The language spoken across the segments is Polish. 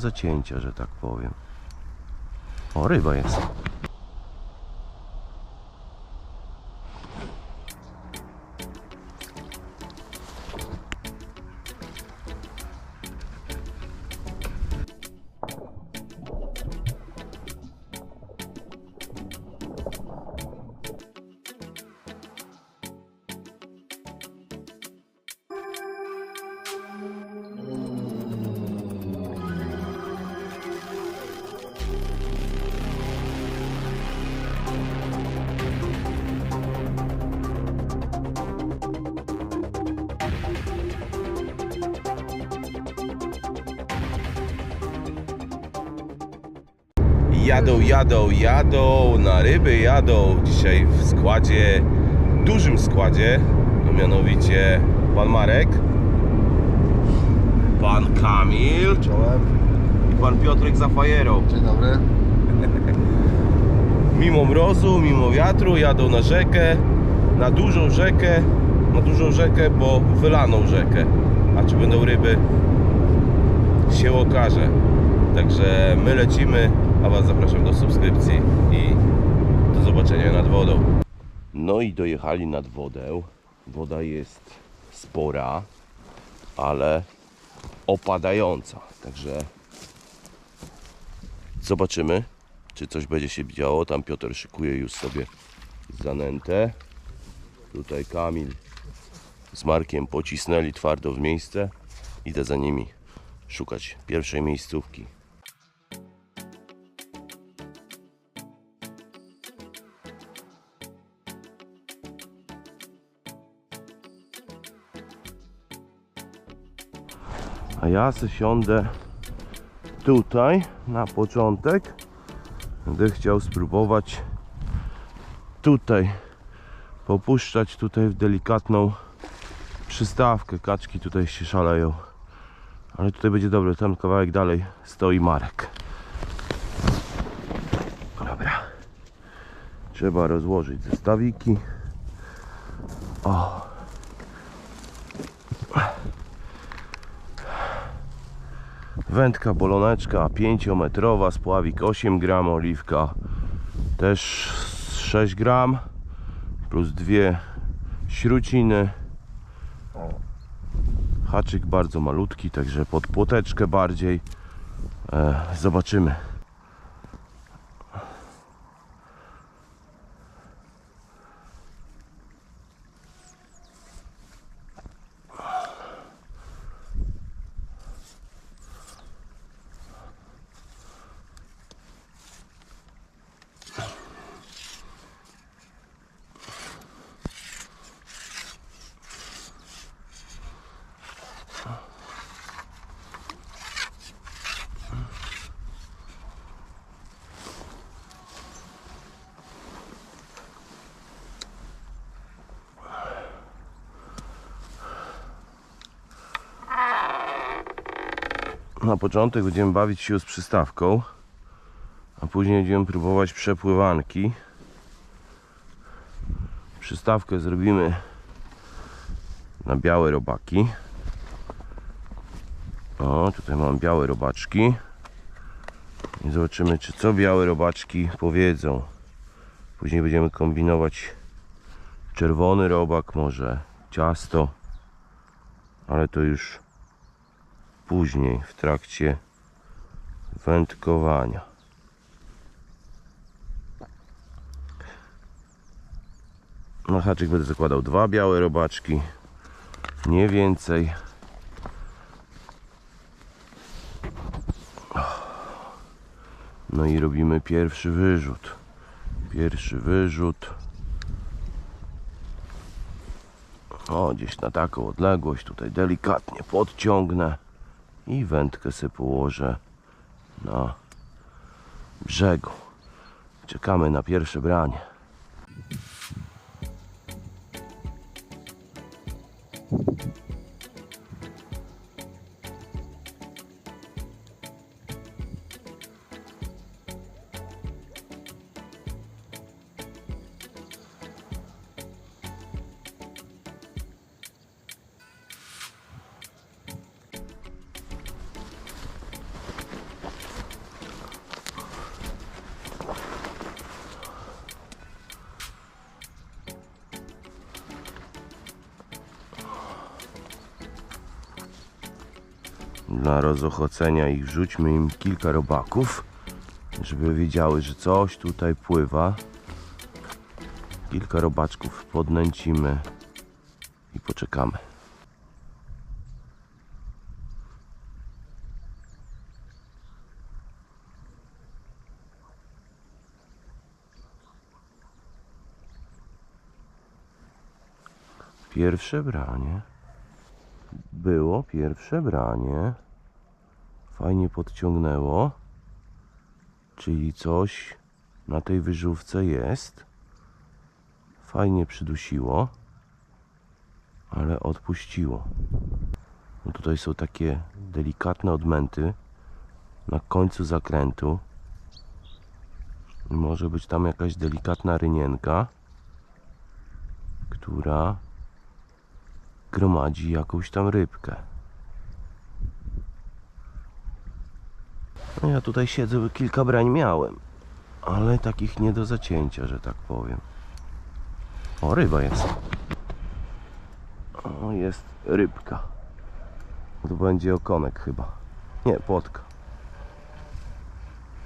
zacięcia, że tak powiem. O, ryba jest. Jadą, jadą, jadą, na ryby jadą. Dzisiaj w składzie, dużym składzie, no mianowicie pan Marek, pan Kamil Czołem. i pan Piotrek za fajerą. Dzień dobry. Mimo mrozu, mimo wiatru jadą na rzekę, na dużą rzekę, na dużą rzekę, bo wylaną rzekę. A czy będą ryby, się okaże. Także my lecimy, a Was zapraszam do subskrypcji i do zobaczenia nad wodą. No i dojechali nad wodę. Woda jest spora, ale opadająca. Także zobaczymy, czy coś będzie się działo. Tam Piotr szykuje już sobie zanętę. Tutaj Kamil z Markiem pocisnęli twardo w miejsce. Idę za nimi szukać pierwszej miejscówki. Ja siądę tutaj na początek. Będę chciał spróbować tutaj popuszczać tutaj w delikatną przystawkę. Kaczki tutaj się szaleją. Ale tutaj będzie dobre. Tam kawałek dalej stoi Marek. Dobra. Trzeba rozłożyć zestawiki. O. Wędka boloneczka 5-metrowa, spławik 8 gram, oliwka też 6 gram plus dwie śruciny. Haczyk bardzo malutki, także pod płoteczkę bardziej. E, zobaczymy. Na początek będziemy bawić się z przystawką, a później będziemy próbować przepływanki. Przystawkę zrobimy na białe robaki. O, tutaj mam białe robaczki. I zobaczymy, czy co białe robaczki powiedzą. Później będziemy kombinować czerwony robak, może ciasto, ale to już później w trakcie wędkowania. Na haczyk będę zakładał dwa białe robaczki, nie więcej. No i robimy pierwszy wyrzut. Pierwszy wyrzut. O, gdzieś na taką odległość tutaj delikatnie podciągnę i wędkę sobie położę na brzegu. Czekamy na pierwsze branie. Dla rozochocenia ich wrzućmy im kilka robaków, żeby wiedziały, że coś tutaj pływa. Kilka robaczków podnęcimy i poczekamy. Pierwsze branie. Było pierwsze branie. Fajnie podciągnęło. Czyli coś na tej wyżówce jest. Fajnie przydusiło. Ale odpuściło. No tutaj są takie delikatne odmęty na końcu zakrętu. Może być tam jakaś delikatna rynienka, która gromadzi jakąś tam rybkę. No ja tutaj siedzę, kilka brań miałem, ale takich nie do zacięcia, że tak powiem. O, ryba jest. O, jest rybka. To będzie okonek chyba. Nie, płotka.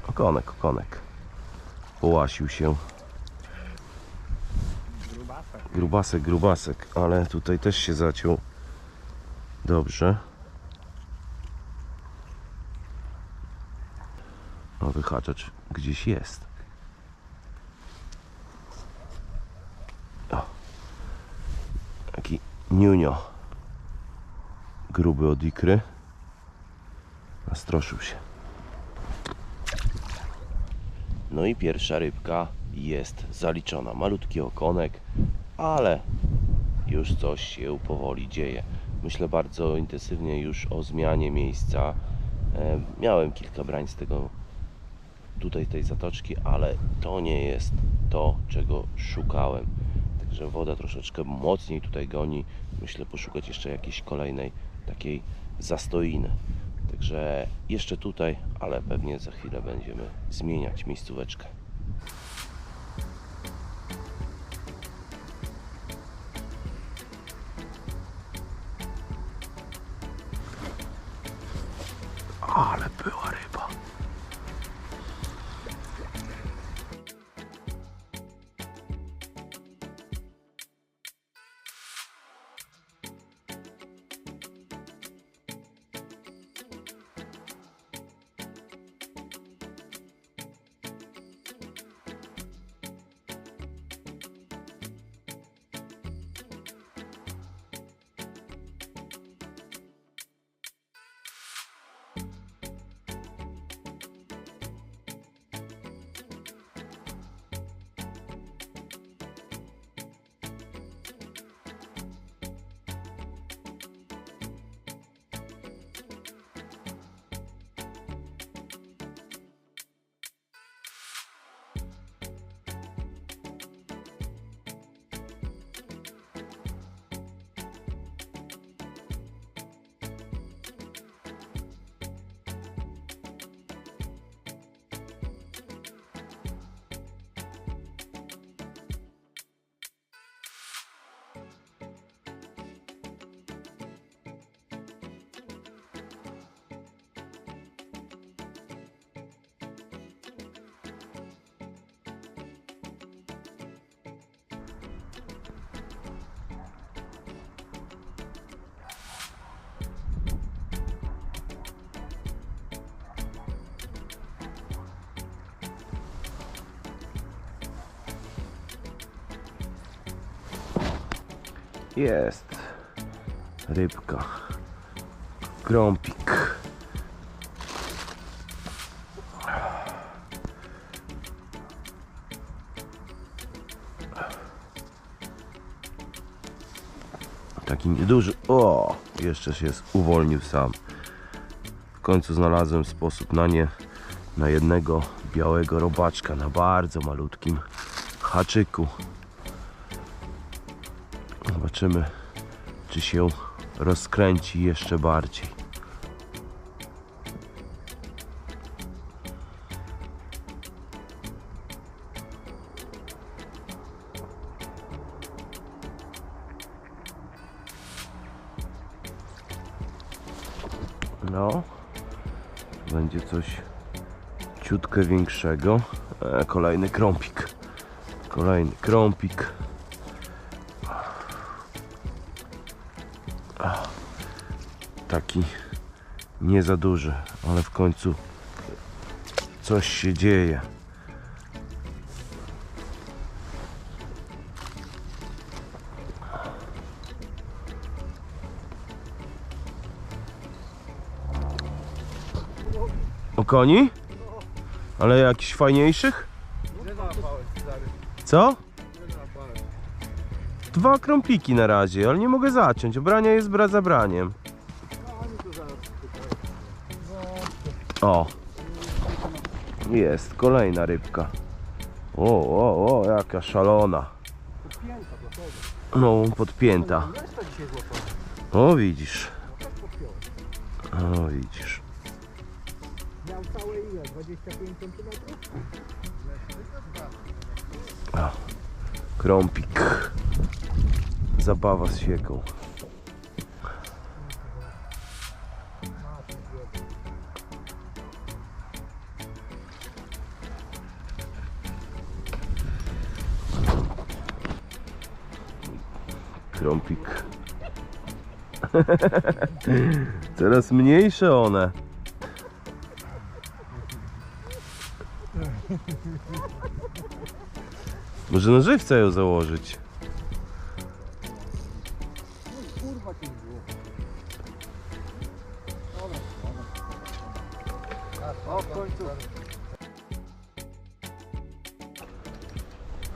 Okonek, okonek. Połasił się. Grubasek, grubasek, ale tutaj też się zaciął. Dobrze. O, wyhaczacz gdzieś jest. O. Taki niunio. Gruby od ikry. Nastroszył się. No i pierwsza rybka jest zaliczona. Malutki okonek, ale już coś się powoli dzieje. Myślę bardzo intensywnie już o zmianie miejsca. E, Miałem kilka brań z tego tutaj tej zatoczki, ale to nie jest to, czego szukałem. Także woda troszeczkę mocniej tutaj goni. Myślę poszukać jeszcze jakiejś kolejnej takiej zastoiny. Także jeszcze tutaj, ale pewnie za chwilę będziemy zmieniać miejscóweczkę. Jest rybka. Grąpik. Taki nieduży. O! Jeszcze się uwolnił sam. W końcu znalazłem sposób na nie. Na jednego białego robaczka. Na bardzo malutkim haczyku. Zobaczymy, czy się rozkręci jeszcze bardziej. No. Będzie coś ciutkę większego. E, kolejny krąpik. Kolejny krąpik. Taki nie za duży, ale w końcu coś się dzieje. O koni? Ale jakichś fajniejszych? Co? Dwa krąpiki na razie, ale nie mogę zaciąć. Obrania jest bra zabraniem. O! Jest kolejna rybka. O, o, o, jaka szalona. No, podpięta. O, widzisz. O, widzisz. Miał całe ile? 25 cm? Krąpik. Zabawa z sieką. Krąpik. Coraz mniejsze one. Może na żywca ją założyć.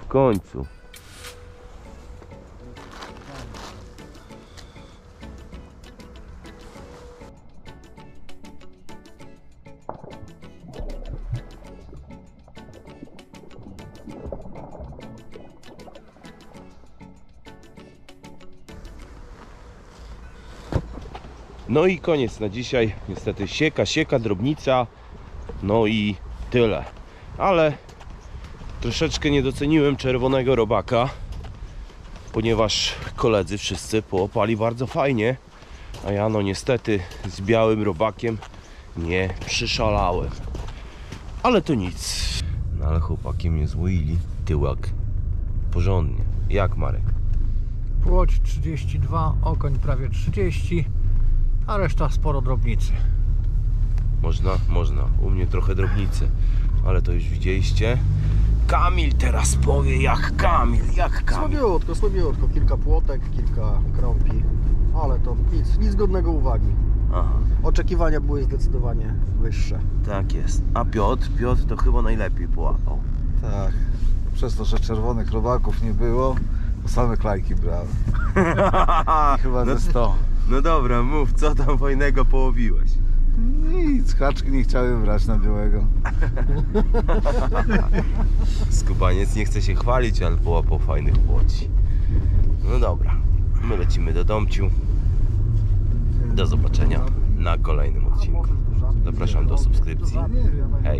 W końcu. No i koniec na dzisiaj. Niestety sieka, sieka, drobnica. No i tyle. Ale troszeczkę nie doceniłem czerwonego robaka, ponieważ koledzy wszyscy połapali bardzo fajnie, a ja no niestety z białym robakiem nie przyszalałem. Ale to nic. No ale chłopaki mnie złoili. Tyłek. Porządnie. Jak Marek? Płoć 32, okoń prawie 30, a reszta sporo drobnicy. Można? Można. U mnie trochę drobnicy, ale to już widzieliście. Kamil teraz powie jak Kamil, jak Kamil. Słabiutko, słabiutko. Kilka płotek, kilka krąpi, ale to nic, nic godnego uwagi. Aha. Oczekiwania były zdecydowanie wyższe. Tak jest. A Piotr? Piotr to chyba najlepiej połapał. Tak. Przez to, że czerwonych robaków nie było, same klajki brałem. Chyba no, ze 100. no dobra, mów, co tam fajnego połowiłeś? Nic, haczki nie chciałem brać na białego. Skubaniec nie chce się chwalić, ale połapał fajnych płoci. No dobra, my lecimy do domciu. Do zobaczenia na kolejnym odcinku. Zapraszam do subskrypcji. Hej.